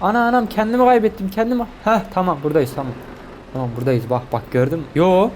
Ana anam kendimi kaybettim kendimi. Heh tamam buradayız tamam. Tamam buradayız bak bak gördün mü? Yo.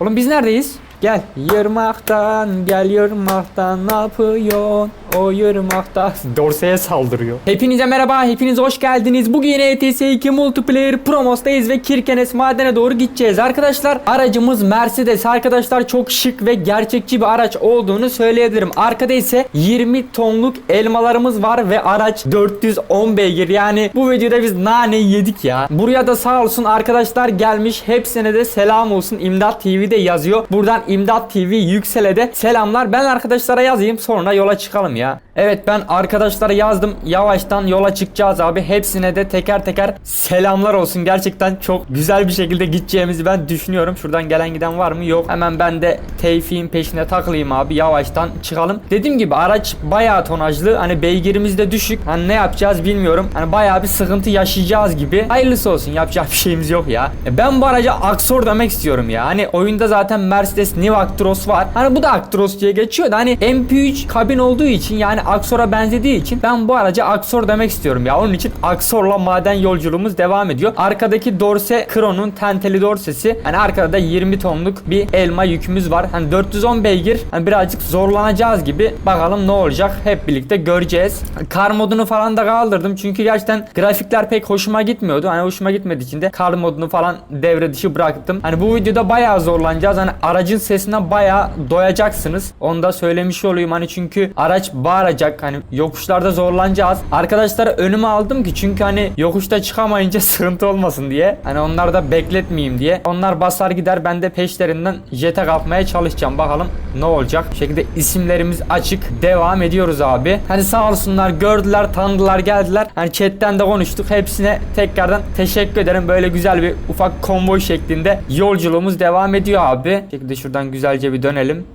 Oğlum biz neredeyiz? Gel yırmaktan gel yırmaktan ne yapıyorsun? O yırmakta. Dorsey'e saldırıyor. Hepinize merhaba hepiniz hoş geldiniz. Bugün ETS 2 Multiplayer Promos'tayız ve Kirkenes madene doğru gideceğiz. Arkadaşlar aracımız Mercedes. Arkadaşlar çok şık ve gerçekçi bir araç olduğunu söyleyebilirim. Arkada ise 20 tonluk elmalarımız var ve araç 410 beygir. Yani bu videoda biz nane yedik ya. Buraya da sağ olsun arkadaşlar gelmiş. Hepsine de selam olsun. İmdat TV'de yazıyor. Buradan İmdat TV Yüksel'e de selamlar. Ben arkadaşlara yazayım sonra yola çıkalım ya. Evet ben arkadaşlara yazdım. Yavaştan yola çıkacağız abi. Hepsine de teker teker selamlar olsun. Gerçekten çok güzel bir şekilde gideceğimizi ben düşünüyorum. Şuradan gelen giden var mı? Yok. Hemen ben de Tevfik'in peşine takılayım abi. Yavaştan çıkalım. Dediğim gibi araç bayağı tonajlı. Hani beygirimiz de düşük. Hani ne yapacağız bilmiyorum. Hani bayağı bir sıkıntı yaşayacağız gibi. Hayırlısı olsun. Yapacak bir şeyimiz yok ya. E, Ben bu araca Aksor demek istiyorum ya. Hani oyunda zaten Mercedes New Actros var. Hani bu da Actros diye geçiyor da hani MP3 kabin olduğu için yani Aksor'a benzediği için ben bu araca Aksor demek istiyorum ya. Onun için Aksor'la maden yolculuğumuz devam ediyor. Arkadaki dorse Krono'nun tenteli dorsesi. Hani arkada da 20 tonluk bir elma yükümüz var. Hani 410 beygir. Hani birazcık zorlanacağız gibi. Bakalım ne olacak. Hep birlikte göreceğiz. Kar modunu falan da kaldırdım. Çünkü gerçekten grafikler pek hoşuma gitmiyordu. Hani hoşuma gitmediği için de kar modunu falan devre dışı bıraktım. Hani bu videoda bayağı zorlanacağız. Hani aracın sesinden bayağı doyacaksınız. Onu da söylemiş olayım. Hani çünkü araç bağıracak. Hani yokuşlarda zorlanacağız. Arkadaşları önüme aldım ki çünkü hani yokuşta çıkamayınca sıkıntı olmasın diye. Hani onlar da bekletmeyeyim diye. Onlar basar gider ben de peşlerinden jete kapmaya çalışacağım. Bakalım ne olacak. Bu şekilde isimlerimiz açık. Devam ediyoruz abi. Hani sağ olsunlar gördüler tanıdılar geldiler. Hani chatten de konuştuk. Hepsine tekrardan teşekkür ederim. Böyle güzel bir ufak konvoy şeklinde yolculuğumuz devam ediyor abi. Bu şekilde şuradan güzelce bir dönelim.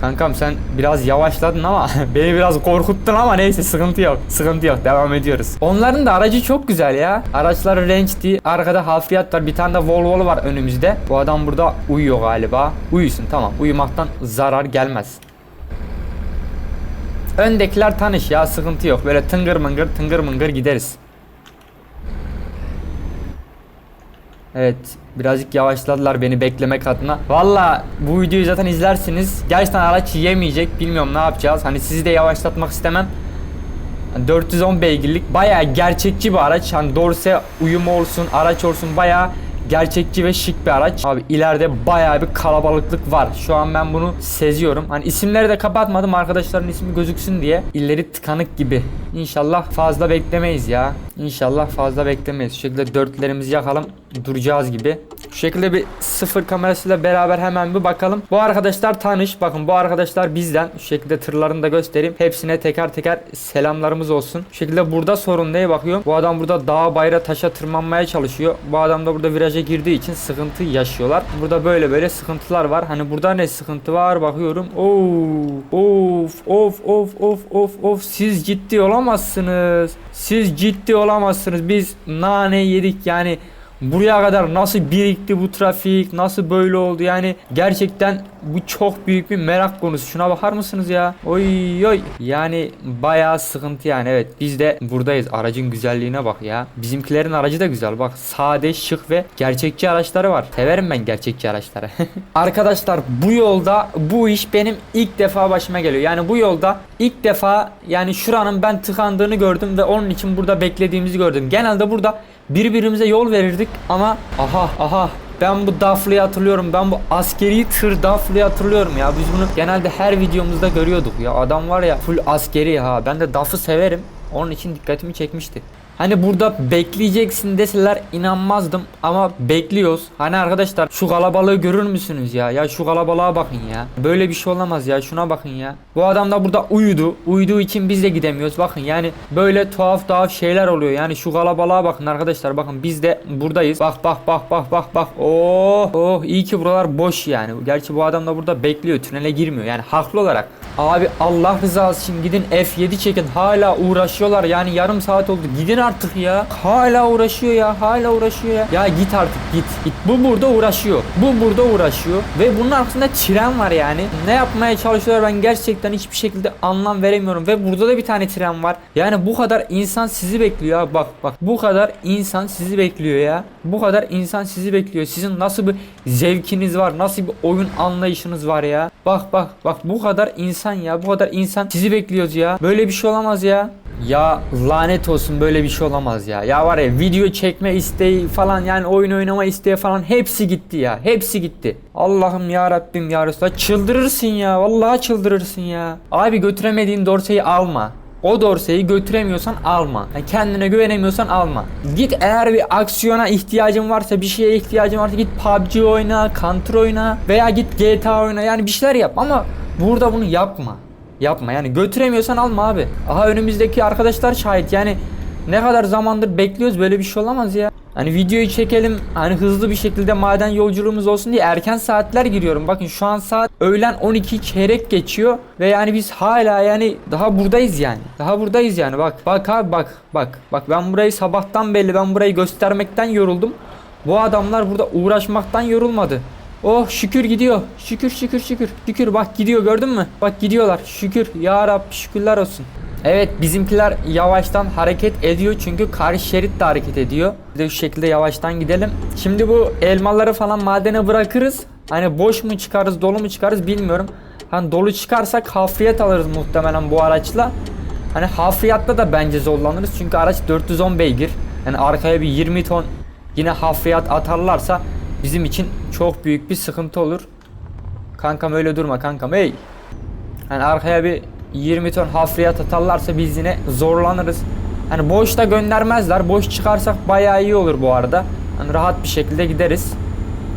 Kankam sen biraz yavaşladın ama beni biraz korkuttun ama neyse sıkıntı yok. Sıkıntı yok. Devam ediyoruz. Onların da aracı çok güzel ya. Araçları range'di. Arkada hafriyat var. Bir tane de Volvo var önümüzde. Bu adam burada uyuyor galiba. Uyusun tamam. Uyumaktan zarar gelmez. Öndekiler tanış ya sıkıntı yok. Böyle tıngır mıngır tıngır mıngır gideriz. Evet birazcık yavaşladılar beni beklemek adına. Valla bu videoyu zaten izlersiniz. Gerçekten araç yemeyecek. Bilmiyorum ne yapacağız. Hani sizi de yavaşlatmak istemem. 410 beygirlik bayağı gerçekçi bir araç. Hani dorse uyumu olsun, araç olsun bayağı gerçekçi ve şık bir araç. Abi ileride bayağı bir kalabalıklık var. Şu an ben bunu seziyorum. Hani isimleri de kapatmadım arkadaşların ismi gözüksün diye. İlleri tıkanık gibi. İnşallah fazla beklemeyiz ya. İnşallah fazla beklemeyiz. Şu şekilde dörtlerimizi yakalım. Duracağız gibi. Şu şekilde bir sıfır kamerasıyla beraber hemen bir bakalım. Bu arkadaşlar tanış. Bakın bu arkadaşlar bizden. Şu şekilde tırlarını da göstereyim. Hepsine teker teker selamlarımız olsun. Şu şekilde burada sorun neye bakıyorum. Bu adam burada dağa bayra taşa tırmanmaya çalışıyor. Bu adam da burada viraja girdiği için sıkıntı yaşıyorlar. Burada böyle böyle sıkıntılar var. Hani burada ne sıkıntı var bakıyorum. Oo, of of of of of of siz ciddi olamazsınız. Siz ciddi olamazsınız. Biz nane yedik yani Buraya kadar nasıl birikti bu trafik? Nasıl böyle oldu? Yani gerçekten bu çok büyük bir merak konusu. Şuna bakar mısınız ya? Oy oy. Yani bayağı sıkıntı yani. Evet biz de buradayız. Aracın güzelliğine bak ya. Bizimkilerin aracı da güzel. Bak sade, şık ve gerçekçi araçları var. Severim ben gerçekçi araçları. Arkadaşlar bu yolda bu iş benim ilk defa başıma geliyor. Yani bu yolda ilk defa yani şuranın ben tıkandığını gördüm ve onun için burada beklediğimizi gördüm. Genelde burada birbirimize yol verirdik ama aha aha ben bu Daflı'yı hatırlıyorum. Ben bu askeri tır Daflı'yı hatırlıyorum ya. Biz bunu genelde her videomuzda görüyorduk ya. Adam var ya full askeri ha. Ben de Daf'ı severim. Onun için dikkatimi çekmişti. Hani burada bekleyeceksin deseler inanmazdım ama bekliyoruz. Hani arkadaşlar şu kalabalığı görür müsünüz ya? Ya şu kalabalığa bakın ya. Böyle bir şey olamaz ya. Şuna bakın ya. Bu adam da burada uyudu. Uyuduğu için biz de gidemiyoruz. Bakın yani böyle tuhaf tuhaf şeyler oluyor. Yani şu kalabalığa bakın arkadaşlar. Bakın biz de buradayız. Bak bak bak bak bak bak. Oh oh iyi ki buralar boş yani. Gerçi bu adam da burada bekliyor. Tünele girmiyor. Yani haklı olarak. Abi Allah rızası için gidin F7 çekin. Hala uğraşıyorlar. Yani yarım saat oldu. Gidin artık ya. Hala uğraşıyor ya. Hala uğraşıyor ya. Ya git artık git. Git. Bu burada uğraşıyor. Bu burada uğraşıyor. Ve bunun arkasında tren var yani. Ne yapmaya çalışıyorlar ben gerçekten hiçbir şekilde anlam veremiyorum. Ve burada da bir tane tren var. Yani bu kadar insan sizi bekliyor ya. Bak bak. Bu kadar insan sizi bekliyor ya. Bu kadar insan sizi bekliyor. Sizin nasıl bir zevkiniz var? Nasıl bir oyun anlayışınız var ya? Bak bak bak bu kadar insan ya. Bu kadar insan sizi bekliyoruz ya. Böyle bir şey olamaz ya. Ya lanet olsun böyle bir şey olamaz ya. Ya var ya video çekme isteği falan yani oyun oynama isteği falan hepsi gitti ya. Hepsi gitti. Allah'ım ya Rabbim ya Resulallah çıldırırsın ya. Vallahi çıldırırsın ya. Abi götüremediğin dorseyi alma. O dorseyi götüremiyorsan alma. Yani kendine güvenemiyorsan alma. Git eğer bir aksiyona ihtiyacın varsa, bir şeye ihtiyacın varsa git PUBG oyna, Counter oyna veya git GTA oyna. Yani bir şeyler yap ama burada bunu yapma. Yapma yani götüremiyorsan alma abi. Aha önümüzdeki arkadaşlar şahit yani ne kadar zamandır bekliyoruz böyle bir şey olamaz ya. Hani videoyu çekelim hani hızlı bir şekilde maden yolculuğumuz olsun diye erken saatler giriyorum. Bakın şu an saat öğlen 12 çeyrek geçiyor ve yani biz hala yani daha buradayız yani. Daha buradayız yani bak. Bak abi bak bak. Bak ben burayı sabahtan belli ben burayı göstermekten yoruldum. Bu adamlar burada uğraşmaktan yorulmadı. Oh şükür gidiyor. Şükür şükür şükür. Şükür bak gidiyor gördün mü? Bak gidiyorlar. Şükür. Ya Rab şükürler olsun. Evet bizimkiler yavaştan hareket ediyor çünkü karşı şerit de hareket ediyor. Bir de şu şekilde yavaştan gidelim. Şimdi bu elmaları falan madene bırakırız. Hani boş mu çıkarız dolu mu çıkarız bilmiyorum. Hani dolu çıkarsak hafriyat alırız muhtemelen bu araçla. Hani hafriyatta da bence zorlanırız çünkü araç 410 beygir. Yani arkaya bir 20 ton yine hafriyat atarlarsa bizim için çok büyük bir sıkıntı olur. Kankam öyle durma kankam hey. Hani arkaya bir 20 ton hafriyat atarlarsa biz yine zorlanırız. Hani boş da göndermezler. Boş çıkarsak bayağı iyi olur bu arada. Hani rahat bir şekilde gideriz.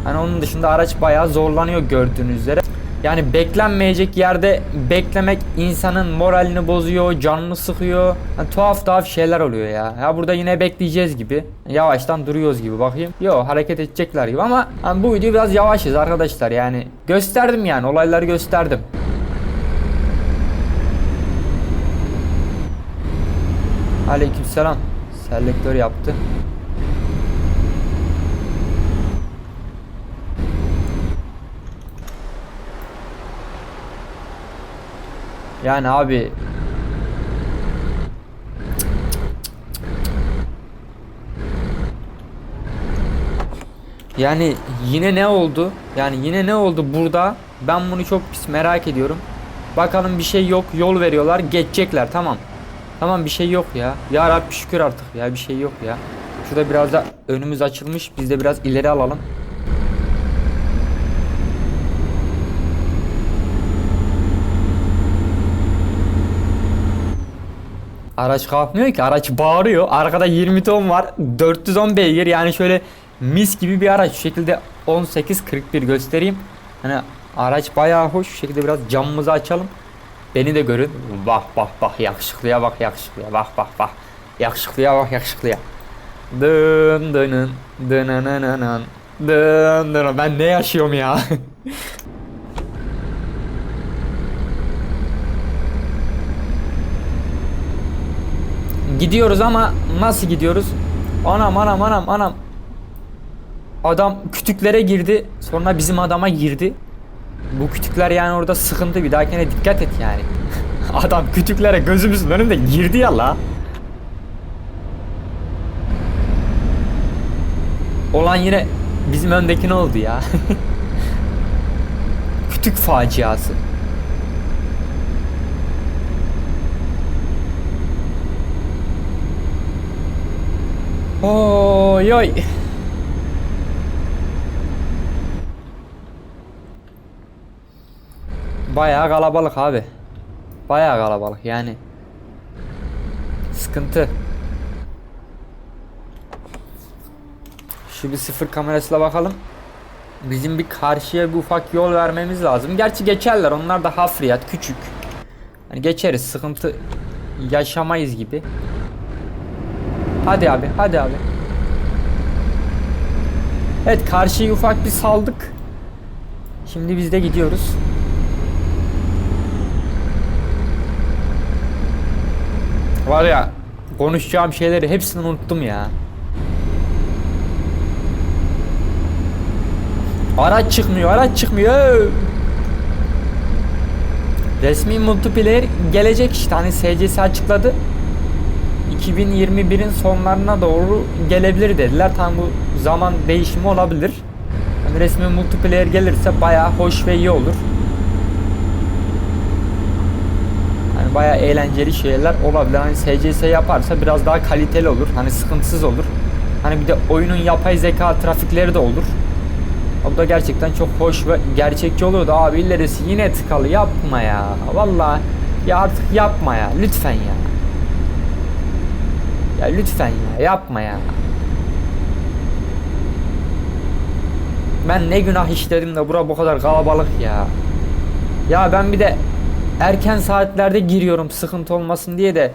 Hani onun dışında araç bayağı zorlanıyor gördüğünüz üzere. Yani beklenmeyecek yerde beklemek insanın moralini bozuyor, canını sıkıyor. Yani tuhaf tuhaf şeyler oluyor ya. Ya burada yine bekleyeceğiz gibi. Yavaştan duruyoruz gibi bakayım. Yo hareket edecekler gibi ama hani bu video biraz yavaşız arkadaşlar yani. Gösterdim yani olayları gösterdim. Aleykümselam. Selektör yaptı. Yani abi Yani yine ne oldu? Yani yine ne oldu burada? Ben bunu çok pis merak ediyorum. Bakalım bir şey yok. Yol veriyorlar. Geçecekler. Tamam. Tamam bir şey yok ya. Ya Rabbi şükür artık ya bir şey yok ya. Şurada biraz da önümüz açılmış. Biz de biraz ileri alalım. Araç kalkmıyor ki. Araç bağırıyor. Arkada 20 ton var. 410 beygir. Yani şöyle mis gibi bir araç. Şu şekilde 18-41 göstereyim. Hani araç bayağı hoş. Şu şekilde biraz camımızı açalım. Beni de görün. Bak bak bak yakışıklıya bak yakışıklıya bak bak bak. Yakışıklıya bak yakışıklıya. Dın dının dınanananan dın dın. Ben ne yaşıyorum ya? Gidiyoruz ama nasıl gidiyoruz? Anam anam anam anam. Adam kütüklere girdi. Sonra bizim adama girdi. Bu kütükler yani orada sıkıntı bir dahakine dikkat et yani. Adam kütüklere gözümüzün önünde girdi ya la. Olan yine bizim öndeki ne oldu ya? Kütük faciası. Oy oy. Bayağı kalabalık abi. Bayağı kalabalık yani. Sıkıntı. Şu bir sıfır kamerasıyla bakalım. Bizim bir karşıya bir ufak yol vermemiz lazım. Gerçi geçerler. Onlar da hafriyat küçük. Hani geçeriz. Sıkıntı yaşamayız gibi. Hadi abi hadi abi. Evet karşıyı ufak bir saldık. Şimdi biz de gidiyoruz. Var ya konuşacağım şeyleri hepsini unuttum ya. Araç çıkmıyor, araç çıkmıyor. Resmi multiplayer gelecek işte hani SCS açıkladı. 2021'in sonlarına doğru gelebilir dediler. Tam bu zaman değişimi olabilir. Hani resmi multiplayer gelirse bayağı hoş ve iyi olur. Hani bayağı eğlenceli şeyler olabilir. Hani SCS yaparsa biraz daha kaliteli olur. Hani sıkıntısız olur. Hani bir de oyunun yapay zeka trafikleri de olur. O da gerçekten çok hoş ve gerçekçi olurdu. Abi ilerisi yine tıkalı yapma ya. Vallahi ya artık yapma ya. Lütfen ya. Ya lütfen ya yapma ya. Ben ne günah işledim de bura bu kadar kalabalık ya. Ya ben bir de erken saatlerde giriyorum sıkıntı olmasın diye de.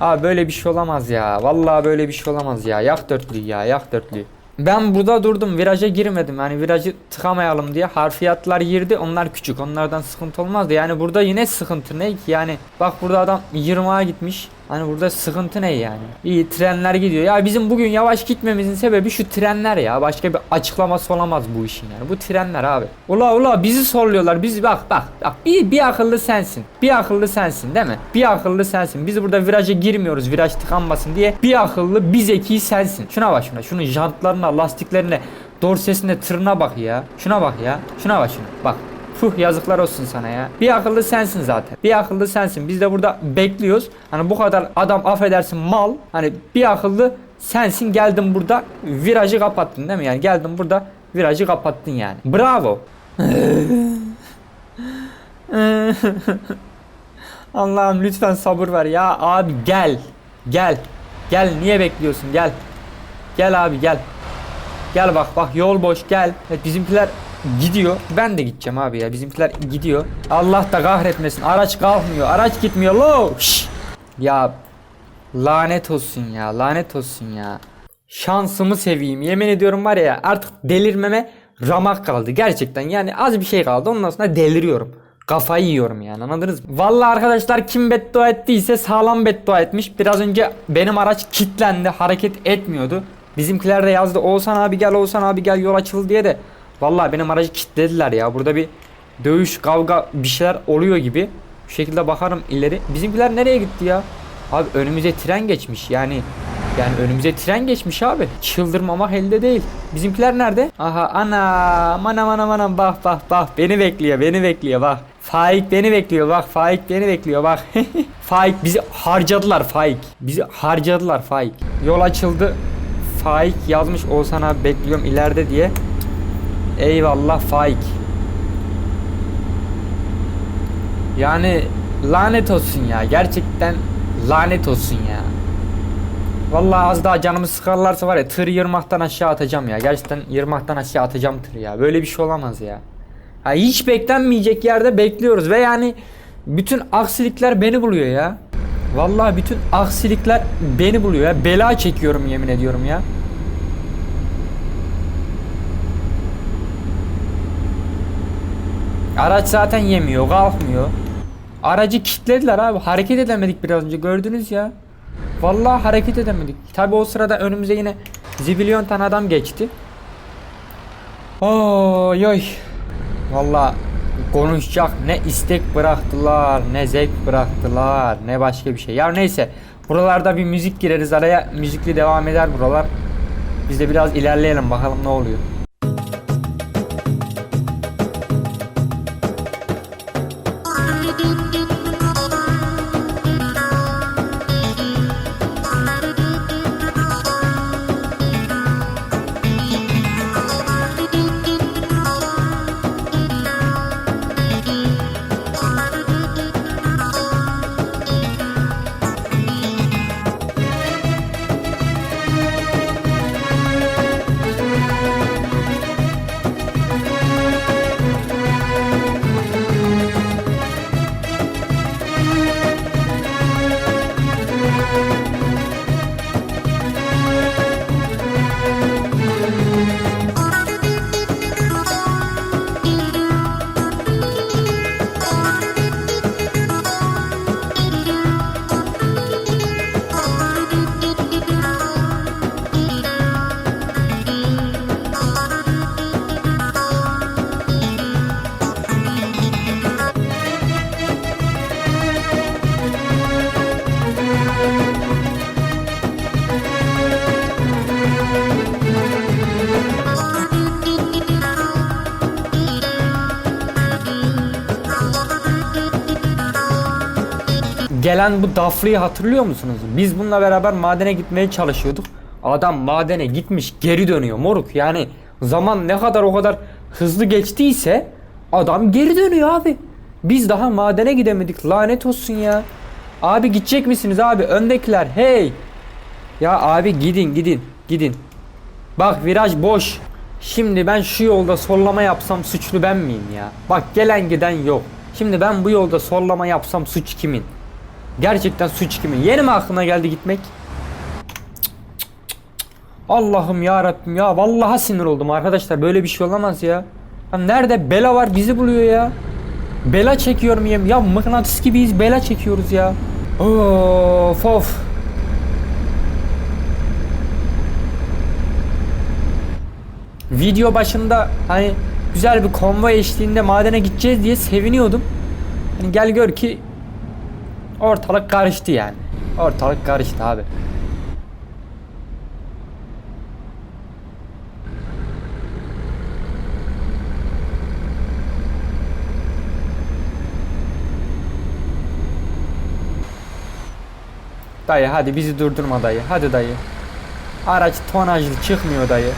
Abi böyle bir şey olamaz ya. Vallahi böyle bir şey olamaz ya. Yak dörtlüyü ya yak dörtlüyü. Ben burada durdum viraja girmedim. Yani virajı tıkamayalım diye harfiyatlar girdi. Onlar küçük onlardan sıkıntı olmazdı. Yani burada yine sıkıntı. Ne ki? Yani bak burada adam 20'a gitmiş hani burada sıkıntı ne yani? İyi trenler gidiyor. Ya bizim bugün yavaş gitmemizin sebebi şu trenler ya. Başka bir açıklaması olamaz bu işin yani. Bu trenler abi. Ula ula bizi sorluyorlar bizi bak bak bak. Bir, bir akıllı sensin. Bir akıllı sensin değil mi? Bir akıllı sensin. Biz burada viraja girmiyoruz viraj tıkanmasın diye. Bir akıllı bir zeki sensin. Şuna bak şuna. Şunun jantlarına lastiklerine dorsesine tırına bak ya. Şuna bak ya. Şuna bak şuna. Bak Fuh yazıklar olsun sana ya. Bir akıllı sensin zaten. Bir akıllı sensin. Biz de burada bekliyoruz. Hani bu kadar adam affedersin mal. Hani bir akıllı sensin geldin burada virajı kapattın değil mi? Yani geldin burada virajı kapattın yani. Bravo. Allah'ım lütfen sabır ver ya abi gel. Gel. Gel niye bekliyorsun gel. Gel abi gel. Gel bak bak yol boş gel. Evet bizimkiler gidiyor. Ben de gideceğim abi ya. Bizimkiler gidiyor. Allah da kahretmesin. Araç kalkmıyor. Araç gitmiyor. Lo. Şş. Ya lanet olsun ya. Lanet olsun ya. Şansımı seveyim. Yemin ediyorum var ya artık delirmeme ramak kaldı. Gerçekten yani az bir şey kaldı. Ondan sonra deliriyorum. Kafayı yiyorum yani anladınız mı? Vallahi arkadaşlar kim beddua ettiyse sağlam beddua etmiş. Biraz önce benim araç kilitlendi. Hareket etmiyordu. Bizimkiler de yazdı Oğuzhan abi gel Oğuzhan abi gel yol açıldı diye de Vallahi benim aracı kilitlediler ya. Burada bir dövüş kavga bir şeyler oluyor gibi. Şu şekilde bakarım ileri. Bizimkiler nereye gitti ya? Abi önümüze tren geçmiş. Yani yani önümüze tren geçmiş abi. Çıldırmamak elde değil. Bizimkiler nerede? Aha ana anam anam anam bak bak bak. Beni bekliyor beni bekliyor. Bak. Faik beni bekliyor. Bak Faik beni bekliyor. Bak. Faik bizi harcadılar Faik. Bizi harcadılar Faik. Yol açıldı. Faik yazmış Oğuzhan abi bekliyorum ileride diye. Eyvallah Faik. Yani lanet olsun ya. Gerçekten lanet olsun ya. Vallahi az daha canımı sıkarlarsa var ya tır yırmaktan aşağı atacağım ya. Gerçekten yırmaktan aşağı atacağım tır ya. Böyle bir şey olamaz ya. Ha, hiç beklenmeyecek yerde bekliyoruz ve yani bütün aksilikler beni buluyor ya. Vallahi bütün aksilikler beni buluyor ya. Bela çekiyorum yemin ediyorum ya. Araç zaten yemiyor, kalkmıyor. Aracı kilitlediler abi. Hareket edemedik biraz önce gördünüz ya. Vallahi hareket edemedik. Tabi o sırada önümüze yine zibilyon tane adam geçti. Oy oy. Vallahi konuşacak ne istek bıraktılar, ne zevk bıraktılar, ne başka bir şey. Ya neyse. Buralarda bir müzik gireriz araya. Müzikli devam eder buralar. Biz de biraz ilerleyelim bakalım ne oluyor. Gelen bu Daflı'yı hatırlıyor musunuz? Biz bununla beraber madene gitmeye çalışıyorduk. Adam madene gitmiş geri dönüyor moruk. Yani zaman ne kadar o kadar hızlı geçtiyse adam geri dönüyor abi. Biz daha madene gidemedik lanet olsun ya. Abi gidecek misiniz abi öndekiler hey. Ya abi gidin gidin gidin. Bak viraj boş. Şimdi ben şu yolda sollama yapsam suçlu ben miyim ya? Bak gelen giden yok. Şimdi ben bu yolda sollama yapsam suç kimin? Gerçekten suç kimin? Yeni mi aklına geldi gitmek? Allah'ım ya Rabbim ya vallahi sinir oldum arkadaşlar böyle bir şey olamaz ya. Ya nerede bela var bizi buluyor ya. Bela çekiyorum yem. Ya mıknatıs gibiyiz bela çekiyoruz ya. Of of. Video başında hani güzel bir konvoy eşliğinde madene gideceğiz diye seviniyordum. Hani gel gör ki ortalık karıştı yani. Ortalık karıştı abi. Dayı hadi bizi durdurma dayı. Hadi dayı. Araç tonajlı çıkmıyor dayı.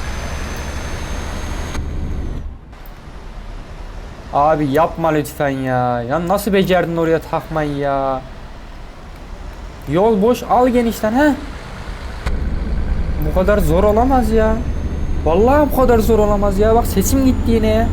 Abi yapma lütfen ya. Ya nasıl becerdin oraya takmayı ya? Yol boş al genişten he. Bu kadar zor olamaz ya. Vallahi bu kadar zor olamaz ya. Bak sesim gitti yine ya.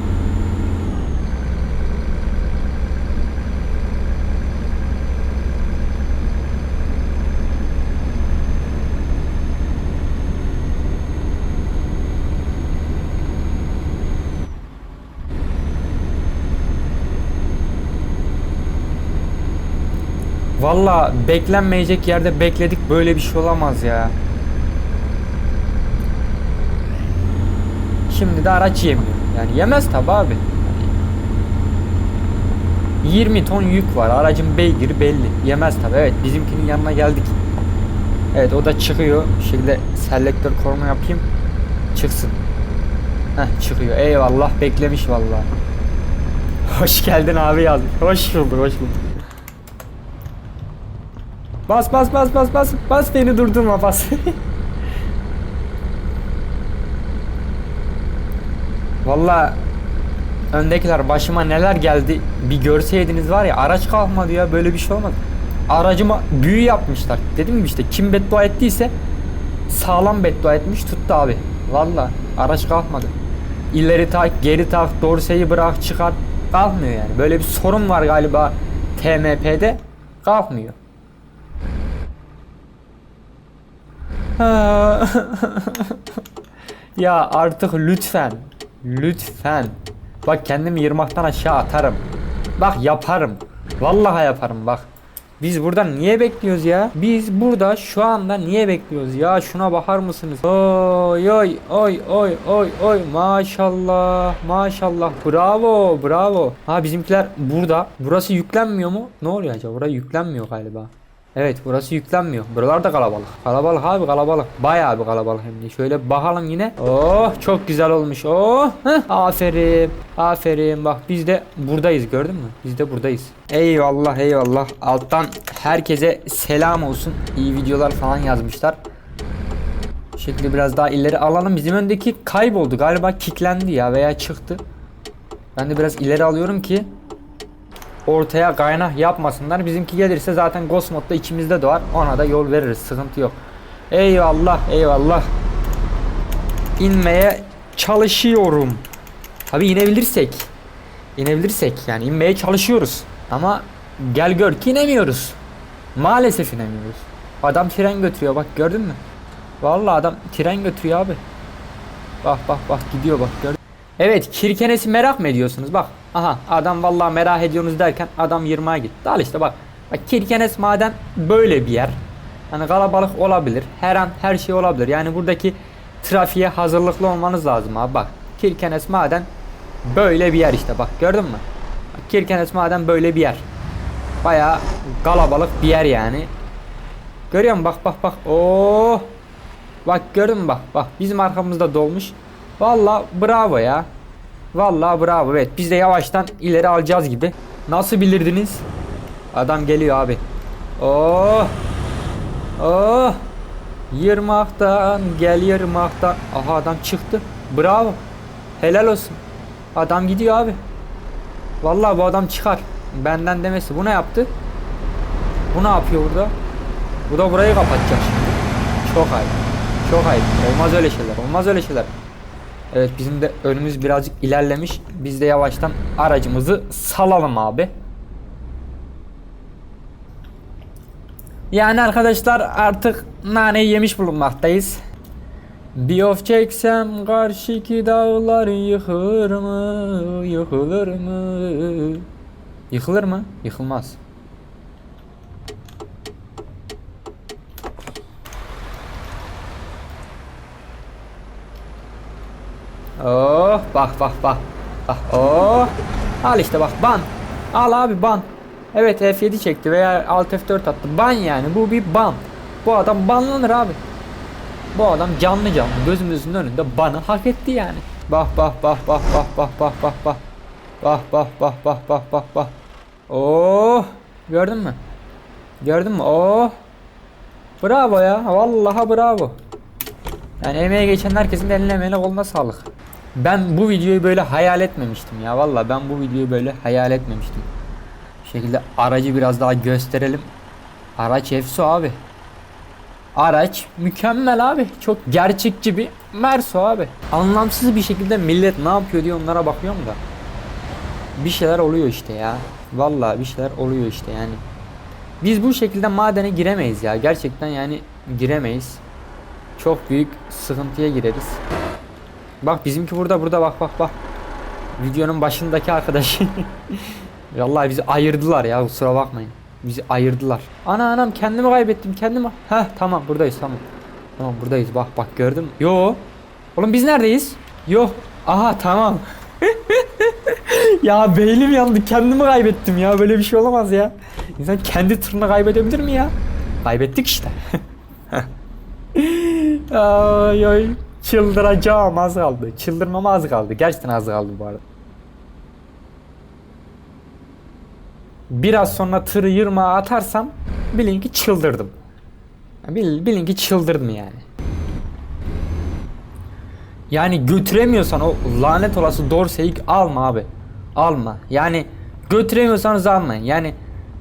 Valla beklenmeyecek yerde bekledik böyle bir şey olamaz ya. Şimdi de araç yemiyor. Yani yemez tabi abi. 20 ton yük var. Aracın beygiri belli. Yemez tabi. Evet bizimkinin yanına geldik. Evet o da çıkıyor. Şekilde selektör koruma yapayım. Çıksın. Heh çıkıyor. Eyvallah beklemiş vallahi. Hoş geldin abi yazmış. Hoş bulduk hoş bulduk. Bas bas bas bas bas bas beni durdurma bas. Valla öndekiler başıma neler geldi bir görseydiniz var ya araç kalkmadı ya böyle bir şey olmadı. Aracıma büyü yapmışlar. Dedim gibi işte kim beddua ettiyse sağlam beddua etmiş tuttu abi. Valla araç kalkmadı. İleri tak geri tak dorseyi bırak çıkar kalkmıyor yani. Böyle bir sorun var galiba TMP'de kalkmıyor. ya artık lütfen. Lütfen. Bak kendimi yırmaktan aşağı atarım. Bak yaparım. Vallahi yaparım bak. Biz burada niye bekliyoruz ya? Biz burada şu anda niye bekliyoruz ya? Şuna bakar mısınız? Oy oy oy oy oy oy maşallah maşallah bravo bravo. Ha bizimkiler burada. Burası yüklenmiyor mu? Ne oluyor acaba? Burası yüklenmiyor galiba. Evet burası yüklenmiyor. Buralar da kalabalık. Kalabalık abi kalabalık. Bayağı bir kalabalık hem de. Şöyle bakalım yine. Oh çok güzel olmuş. Oh heh, aferin. Aferin bak biz de buradayız gördün mü? Biz de buradayız. Eyvallah eyvallah. Alttan herkese selam olsun. İyi videolar falan yazmışlar. Şekilde biraz daha ileri alalım. Bizim öndeki kayboldu. Galiba kilitlendi ya veya çıktı. Ben de biraz ileri alıyorum ki ortaya kaynak yapmasınlar. Bizimki gelirse zaten Ghost modda içimizde doğar. Ona da yol veririz. Sıkıntı yok. Eyvallah eyvallah. İnmeye çalışıyorum. Tabi inebilirsek. İnebilirsek yani inmeye çalışıyoruz. Ama gel gör ki inemiyoruz. Maalesef inemiyoruz. Adam tren götürüyor bak gördün mü? Vallahi adam tren götürüyor abi. Bak bak bak gidiyor bak gördün. Evet Kirkenes'i merak mı ediyorsunuz? Bak aha adam vallahi merak ediyorsunuz derken adam yırmaya gitti. Al işte bak. Bak Kirkenes maden böyle bir yer. Hani kalabalık olabilir. Her an her şey olabilir. Yani buradaki trafiğe hazırlıklı olmanız lazım abi bak. Kirkenes maden böyle bir yer işte bak gördün mü? Bak, Kirkenes maden böyle bir yer. Bayağı kalabalık bir yer yani. Görüyor musun? Bak bak bak. Oo. Bak gördün mü bak bak bizim arkamızda dolmuş. Valla bravo ya. Valla bravo. Evet biz de yavaştan ileri alacağız gibi. Nasıl bilirdiniz? Adam geliyor abi. Oh. Oh. Yırmaktan gel yırmaktan. Aha adam çıktı. Bravo. Helal olsun. Adam gidiyor abi. Vallahi bu adam çıkar. Benden demesi. Bu ne yaptı? Bu ne yapıyor burada? Bu da burayı kapatacak şimdi. Çok ayıp. Çok ayıp. Olmaz öyle şeyler. Olmaz öyle şeyler. Evet bizim de önümüz birazcık ilerlemiş. Biz de yavaştan aracımızı salalım abi. Yani arkadaşlar artık naneyi yemiş bulunmaktayız. Bir of çeksem karşıki dağlar yıkılır mı? Yıkılır mı? Yıkılır mı? Yıkılmaz. Oh bak bak bak. Bak oh. Al işte bak ban. Al abi ban. Evet F7 çekti veya Alt F4 attı. Ban yani bu bir ban. Bu adam banlanır abi. Bu adam canlı canlı gözümüzün önünde banı hak etti yani. Bak bak bak bak bak bak bak bak bak. Bak bak bak bak bak bak bak. Oh gördün mü? Gördün mü? Oh. Bravo ya. Vallahi bravo. Yani emeğe geçen herkesin eline emeğine koluna sağlık. Ben bu videoyu böyle hayal etmemiştim ya. Vallahi ben bu videoyu böyle hayal etmemiştim. Bu şekilde aracı biraz daha gösterelim. Araç efsu abi. Araç mükemmel abi. Çok gerçekçi bir Merso abi. Anlamsız bir şekilde millet ne yapıyor diye onlara bakıyorum da. Bir şeyler oluyor işte ya. Vallahi bir şeyler oluyor işte yani. Biz bu şekilde madene giremeyiz ya. Gerçekten yani giremeyiz. Çok büyük sıkıntıya gireriz. Bak bizimki burada burada bak bak bak. Videonun başındaki arkadaşı. Vallahi bizi ayırdılar ya kusura bakmayın. Bizi ayırdılar. Ana anam kendimi kaybettim kendimi. Heh tamam buradayız tamam. Tamam buradayız bak bak gördün mü? Yo. Oğlum biz neredeyiz? Yo. Aha tamam. ya beynim yandı kendimi kaybettim ya böyle bir şey olamaz ya. İnsan kendi tırını kaybedebilir mi ya? Kaybettik işte. ay ay çıldıracağım az kaldı. Çıldırmama az kaldı. Gerçekten az kaldı bu arada. Biraz sonra tırı yırmağa atarsam bilin ki çıldırdım. Bil, bilin ki çıldırdım yani. Yani götüremiyorsan o lanet olası dorseyi alma abi. Alma. Yani götüremiyorsanız almayın. Yani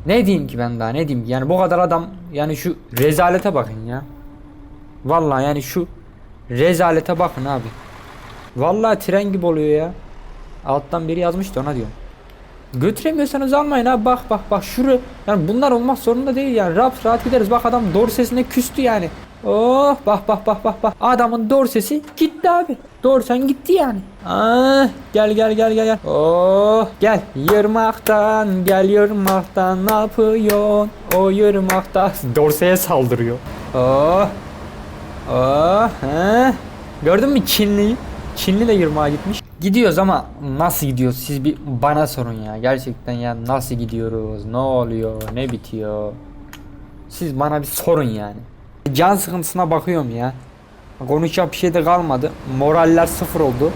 ne diyeyim ki ben daha ne diyeyim ki? Yani bu kadar adam yani şu rezalete bakın ya. Vallahi yani şu rezalete bakın abi. Vallahi tren gibi oluyor ya. Alttan biri yazmıştı ona diyorum. Götüremiyorsanız almayın abi. Bak bak bak. Şuru. Yani bunlar olmak zorunda değil yani. Rahat rahat gideriz. Bak adam dorsesine küstü yani. Oh bak bak bak bak bak. Adamın dorsesi gitti abi. Dorsen gitti yani. Ah, gel gel gel gel gel. Oh gel. Yırmaktan gel yırmaktan ne yapıyorsun? O yırmakta dorseye saldırıyor. Oh Oh he. Gördün mü Çinliyi Çinli de yırmağa gitmiş. Gidiyoruz ama nasıl gidiyoruz? Siz bir bana sorun ya. Gerçekten ya nasıl gidiyoruz? Ne oluyor? Ne bitiyor? Siz bana bir sorun yani. Can sıkıntısına bakıyorum ya. Konuşacak bir şey de kalmadı. Moraller sıfır oldu.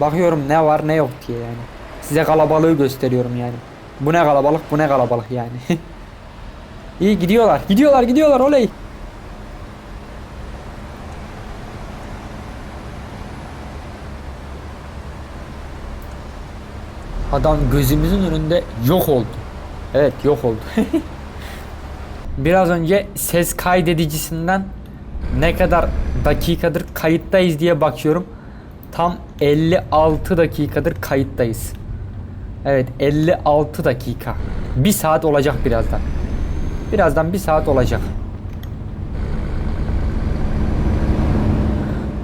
Bakıyorum ne var ne yok diye yani. Size kalabalığı gösteriyorum yani. Bu ne kalabalık bu ne kalabalık yani. İyi gidiyorlar. Gidiyorlar gidiyorlar oley. Adam gözümüzün önünde yok oldu. Evet yok oldu. Biraz önce ses kaydedicisinden ne kadar dakikadır kayıttayız diye bakıyorum. Tam 56 dakikadır kayıttayız. Evet 56 dakika. Bir saat olacak birazdan. Birazdan bir saat olacak.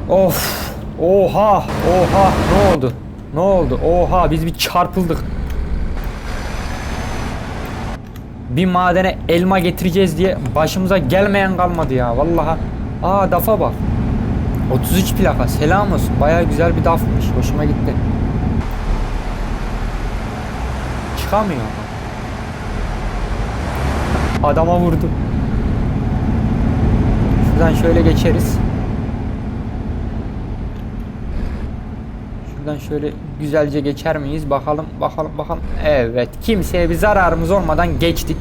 Of. Oha. Oha. Ne oldu? Ne oldu? Oha biz bir çarpıldık. Bir madene elma getireceğiz diye başımıza gelmeyen kalmadı ya vallahi. Aa dafa bak. 33 plaka selam olsun. Baya güzel bir dafmış. Hoşuma gitti. Çıkamıyor ama. Adama vurdu. Şuradan şöyle geçeriz. Şuradan şöyle güzelce geçer miyiz? Bakalım, bakalım, bakalım. Evet, kimseye bir zararımız olmadan geçtik.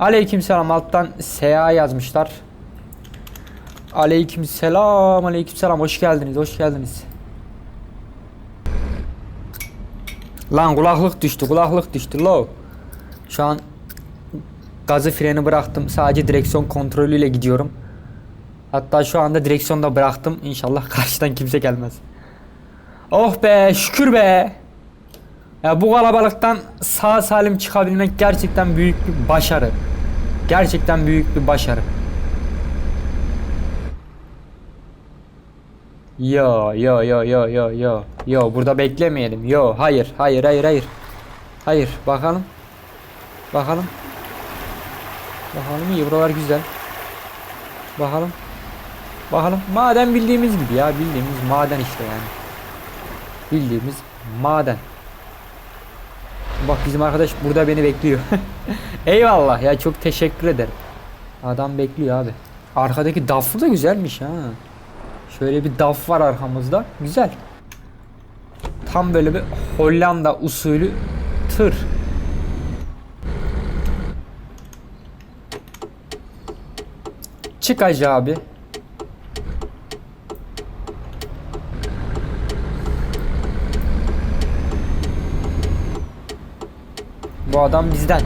Aleykümselam alttan SA yazmışlar. Aleykümselam, aleykümselam. Hoş geldiniz, hoş geldiniz. Lan kulaklık düştü, kulaklık düştü. Lo. Şu an gazı freni bıraktım. Sadece direksiyon kontrolüyle gidiyorum. Hatta şu anda direksiyonu da bıraktım. İnşallah karşıdan kimse gelmez. Oh be, şükür be. Ya bu kalabalıktan sağ salim çıkabilmek gerçekten büyük bir başarı. Gerçekten büyük bir başarı. Yo yo yo yo yo yo yo burada beklemeyelim. Yo hayır hayır hayır hayır. Hayır bakalım. Bakalım. Bakalım iyi buralar güzel. Bakalım. Bakalım. Maden bildiğimiz gibi ya bildiğimiz maden işte yani. Bildiğimiz maden. Bak bizim arkadaş burada beni bekliyor. Eyvallah ya çok teşekkür ederim. Adam bekliyor abi. Arkadaki dafı da güzelmiş ha. Şöyle bir daf var arkamızda. Güzel. Tam böyle bir Hollanda usulü tır. Çık hacı abi. Bu adam bizden.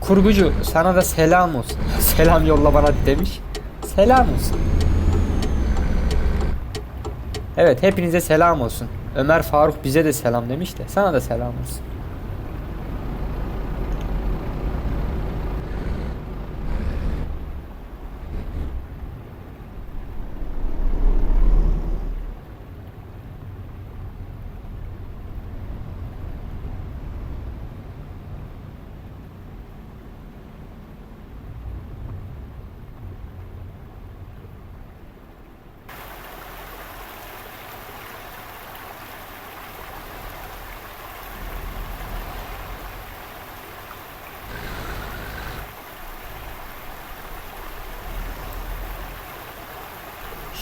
Kurgucu sana da selam olsun. selam yolla bana demiş. Selam olsun. Evet hepinize selam olsun. Ömer Faruk bize de selam demiş de sana da selam olsun.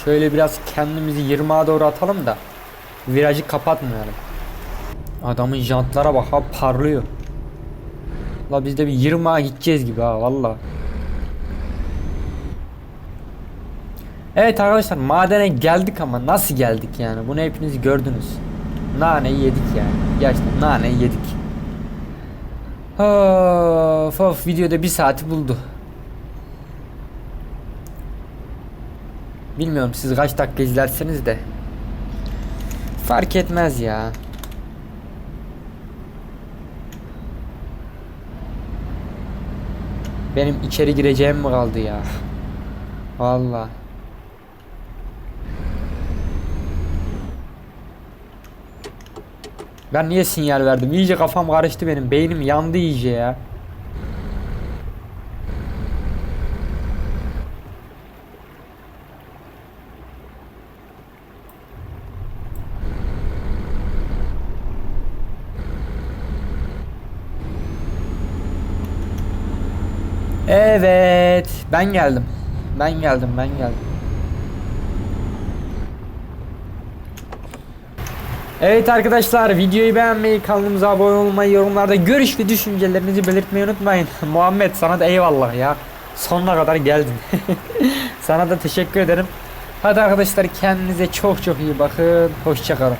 Şöyle biraz kendimizi 20'a doğru atalım da virajı kapatmayalım. Adamın jantlara bak ha parlıyor. La biz de bir 20'a gideceğiz gibi ha valla. Evet arkadaşlar madene geldik ama nasıl geldik yani bunu hepiniz gördünüz. Naneyi yedik yani. Gerçekten naneyi yedik. Of of videoda bir saati buldu. Bilmiyorum siz kaç dakika izlerseniz de. Fark etmez ya. Benim içeri gireceğim mi kaldı ya? Vallahi. Ben niye sinyal verdim? İyice kafam karıştı benim. Beynim yandı iyice ya. Evet, ben geldim. Ben geldim, ben geldim. Evet arkadaşlar, videoyu beğenmeyi, kanalımıza abone olmayı, yorumlarda görüş ve düşüncelerinizi belirtmeyi unutmayın. Muhammed sana da eyvallah ya. Sonuna kadar geldin. sana da teşekkür ederim. Hadi arkadaşlar kendinize çok çok iyi bakın. Hoşçakalın.